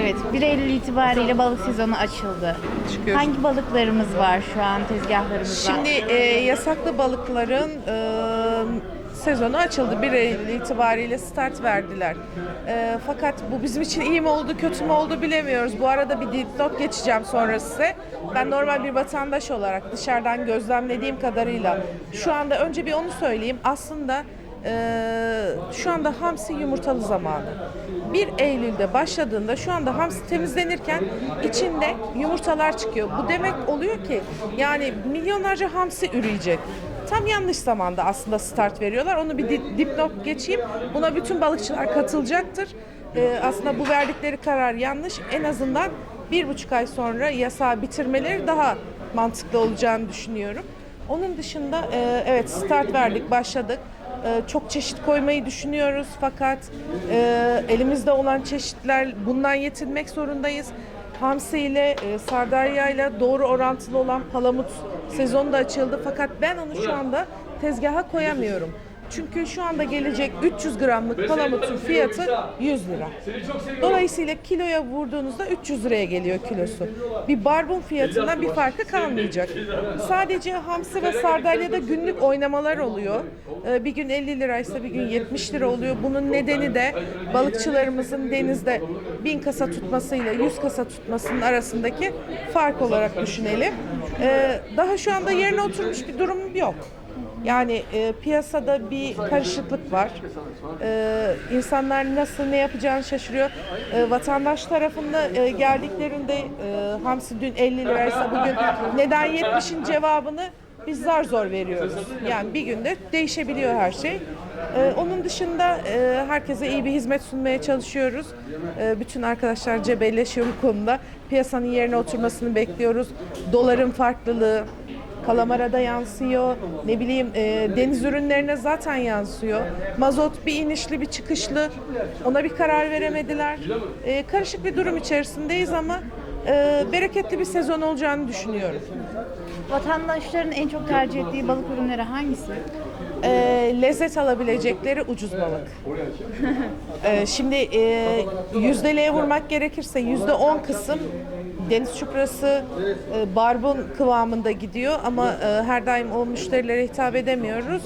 Evet, 1 Eylül itibariyle balık sezonu açıldı. Çıkıyor. Hangi balıklarımız var şu an tezgahlarımızda? Şimdi e, yasaklı balıkların e, sezonu açıldı. 1 Eylül itibariyle start verdiler. E, fakat bu bizim için iyi mi oldu, kötü mü oldu bilemiyoruz. Bu arada bir dipnot geçeceğim sonra size. Ben normal bir vatandaş olarak dışarıdan gözlemlediğim kadarıyla şu anda önce bir onu söyleyeyim. Aslında e, şu anda hamsi yumurtalı zamanı. 1 Eylül'de başladığında şu anda hamsi temizlenirken içinde yumurtalar çıkıyor. Bu demek oluyor ki yani milyonlarca hamsi üreyecek. Tam yanlış zamanda aslında start veriyorlar. Onu bir di- dipnot geçeyim. Buna bütün balıkçılar katılacaktır. Ee, aslında bu verdikleri karar yanlış. En azından bir buçuk ay sonra yasağı bitirmeleri daha mantıklı olacağını düşünüyorum. Onun dışında e, evet start verdik, başladık. E, çok çeşit koymayı düşünüyoruz fakat e, elimizde olan çeşitler bundan yetinmek zorundayız. Hamsi ile e, sardalya ile doğru orantılı olan palamut sezonu da açıldı fakat ben onu şu anda tezgaha koyamıyorum. Çünkü şu anda gelecek 300 gramlık palamutun fiyatı 100 lira. Dolayısıyla kiloya vurduğunuzda 300 liraya geliyor kilosu. Bir barbun fiyatından bir farkı kalmayacak. Sadece hamsi ve sardalyada günlük oynamalar oluyor. Ee, Bir gün 50 liraysa bir gün 70 lira oluyor. Bunun nedeni de balıkçılarımızın denizde 1000 kasa tutmasıyla 100 kasa tutmasının arasındaki fark olarak düşünelim. Ee, Daha şu anda yerine oturmuş bir durum yok. Yani e, piyasada bir karışıklık var. E, insanlar nasıl ne yapacağını şaşırıyor. E, vatandaş tarafında e, geldiklerinde e, hamsi dün 50 liraysa bugün neden 70'in cevabını biz zar zor veriyoruz. Yani bir günde değişebiliyor her şey. E, onun dışında e, herkese iyi bir hizmet sunmaya çalışıyoruz. E, bütün arkadaşlar cebelleşiyor bu konuda. Piyasanın yerine oturmasını bekliyoruz. Doların farklılığı, Kalamara da yansıyor. Ne bileyim e, deniz ürünlerine zaten yansıyor. Mazot bir inişli bir çıkışlı. Ona bir karar veremediler. E, karışık bir durum içerisindeyiz ama e, bereketli bir sezon olacağını düşünüyorum. Vatandaşların en çok tercih ettiği balık ürünleri hangisi? e, lezzet alabilecekleri ucuz balık. E, şimdi e, yüzdeliğe vurmak gerekirse yüzde on kısım deniz çuprası e, barbun kıvamında gidiyor ama e, her daim o müşterilere hitap edemiyoruz.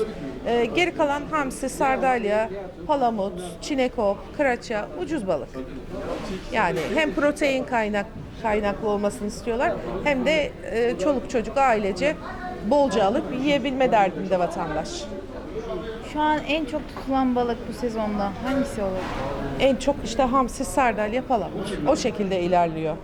E, geri kalan hamsi, sardalya, palamut, çinekop, kıraça ucuz balık. Yani hem protein kaynak kaynaklı olmasını istiyorlar hem de e, çoluk çocuk ailece bolca alıp yiyebilme derdinde vatandaş. Şu an en çok tutulan balık bu sezonda hangisi olur? En çok işte hamsi, sardalya, palamut. O şekilde ilerliyor.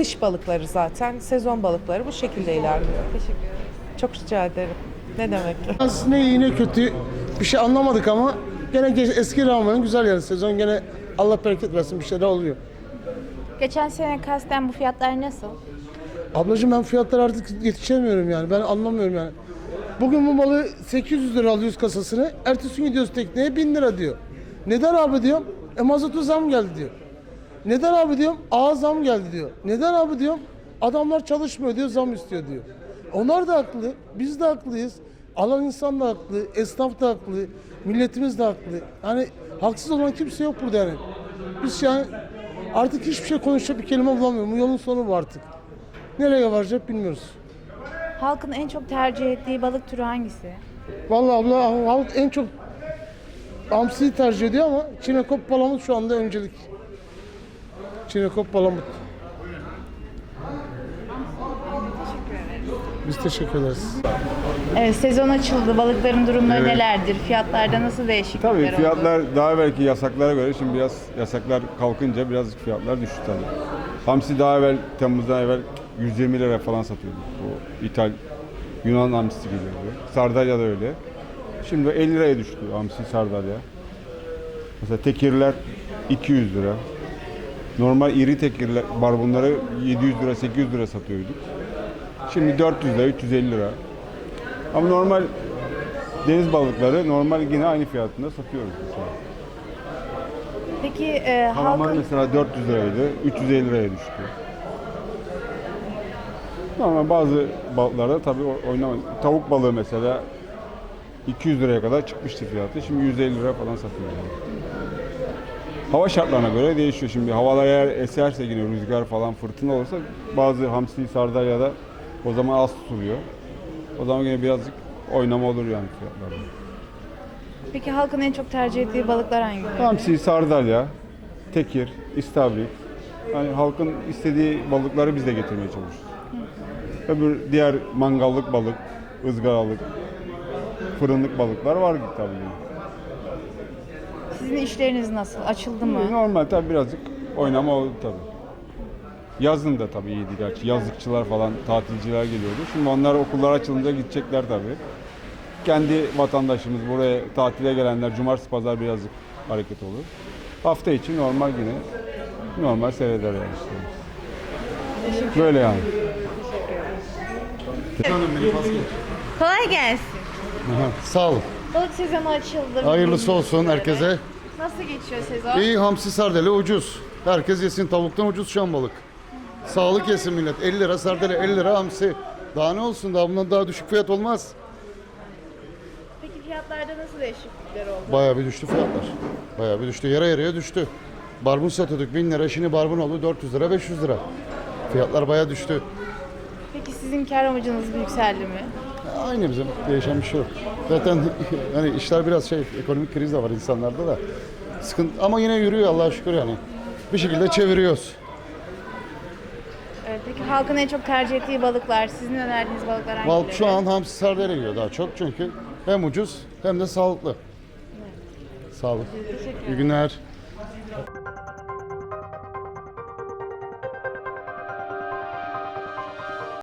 Kış balıkları zaten, sezon balıkları bu şekilde ilerliyor. Teşekkür ederim. Çok rica ederim. Ne demek? Az ne iyi ne kötü bir şey anlamadık ama gene ge- eski rağmen güzel yani sezon gene Allah bereket versin bir şeyler oluyor. Geçen sene kasten bu fiyatlar nasıl? Ablacığım ben fiyatlara artık yetişemiyorum yani ben anlamıyorum yani. Bugün bu malı 800 lira alıyoruz kasasını. Ertesi gün gidiyoruz tekneye 1000 lira diyor. Neden abi diyorum? E mazotu zam geldi diyor. Neden abi diyorum? Aa zam geldi diyor. Neden abi diyorum? Adamlar çalışmıyor diyor zam istiyor diyor. Onlar da haklı. Biz de haklıyız. Alan insan da haklı. Esnaf da haklı. Milletimiz de haklı. Yani haksız olan kimse yok burada yani. Biz yani artık hiçbir şey konuşacak bir kelime bulamıyorum. Bu yolun sonu bu artık. Nereye varacak bilmiyoruz. Halkın en çok tercih ettiği balık türü hangisi? Vallahi abla halk en çok hamsiyi tercih ediyor ama çinekop palamut şu anda öncelik. Çinekop palamut. Biz teşekkür ederiz. Evet, sezon açıldı. Balıkların durumları nelerdir? Fiyatlarda nasıl değişiklikler Tabii oldu? fiyatlar daha belki yasaklara göre şimdi biraz yasaklar kalkınca biraz fiyatlar düştü tabii. Hamsi daha evvel Temmuz'dan evvel 120 lira falan satıyorduk. Bu İthal Yunan hamsisi geliyordu. Sardalya da öyle. Şimdi 50 liraya düştü hamsi sardalya. Mesela tekirler 200 lira. Normal iri tekirler barbunları 700 lira 800 lira satıyorduk. Şimdi 400 lira 350 lira. Ama normal deniz balıkları normal yine aynı fiyatında satıyoruz mesela. Peki e, Kalamar halkın mesela 400 liraydı, 350 liraya düştü. Ama bazı balıklarda tabii oynama. Tavuk balığı mesela 200 liraya kadar çıkmıştı fiyatı. Şimdi 150 lira falan satıyor. Hava şartlarına göre değişiyor. Şimdi havalar eğer eserse yine rüzgar falan fırtına olursa bazı hamsi sardalyada o zaman az tutuluyor. O zaman yine birazcık oynama olur yani fiyatlarda. Peki halkın en çok tercih ettiği balıklar hangileri? Hamsi, sardalya, tekir, istavrit. Yani halkın istediği balıkları biz de getirmeye çalışıyoruz. Öbür diğer mangallık balık, ızgaralık, fırınlık balıklar var tabii. Sizin işleriniz nasıl? Açıldı mı? Normal tabii birazcık oynama oldu tabii. Yazın da tabii iyiydi gerçi. Yazlıkçılar falan, tatilciler geliyordu. Şimdi onlar okullar açılınca gidecekler tabii. Kendi vatandaşımız buraya tatile gelenler cumartesi pazar birazcık hareket olur. Hafta içi normal yine normal seyreder yani işte. Böyle yani. Kolay gelsin. Sağ olun. Balık sezonu açıldı. Hayırlısı olsun herkese. Nasıl geçiyor sezon? İyi hamsi sardalya ucuz. Herkes yesin tavuktan ucuz şu an balık. Sağlık yesin millet. 50 lira sardalya 50 lira hamsi. Daha ne olsun daha bundan daha düşük fiyat olmaz. Peki fiyatlarda nasıl değişiklikler oldu? Bayağı bir düştü fiyatlar. Bayağı bir düştü. Yarı yarıya düştü. Barbun satıyorduk 1000 lira. Şimdi barbun oldu 400 lira 500 lira. Fiyatlar bayağı düştü. Peki sizin kar amacınız yükseldi mi? Aynı bizim değişen bir şey yok. Zaten hani işler biraz şey ekonomik kriz de var insanlarda da. Sıkıntı ama yine yürüyor Allah'a şükür yani. Bir şekilde çeviriyoruz. Evet, peki halkın en çok tercih ettiği balıklar, sizin önerdiğiniz balıklar hangileri? Balık şu an hamsi sardalya yiyor daha çok çünkü hem ucuz hem de sağlıklı. Sağ olun. İyi günler.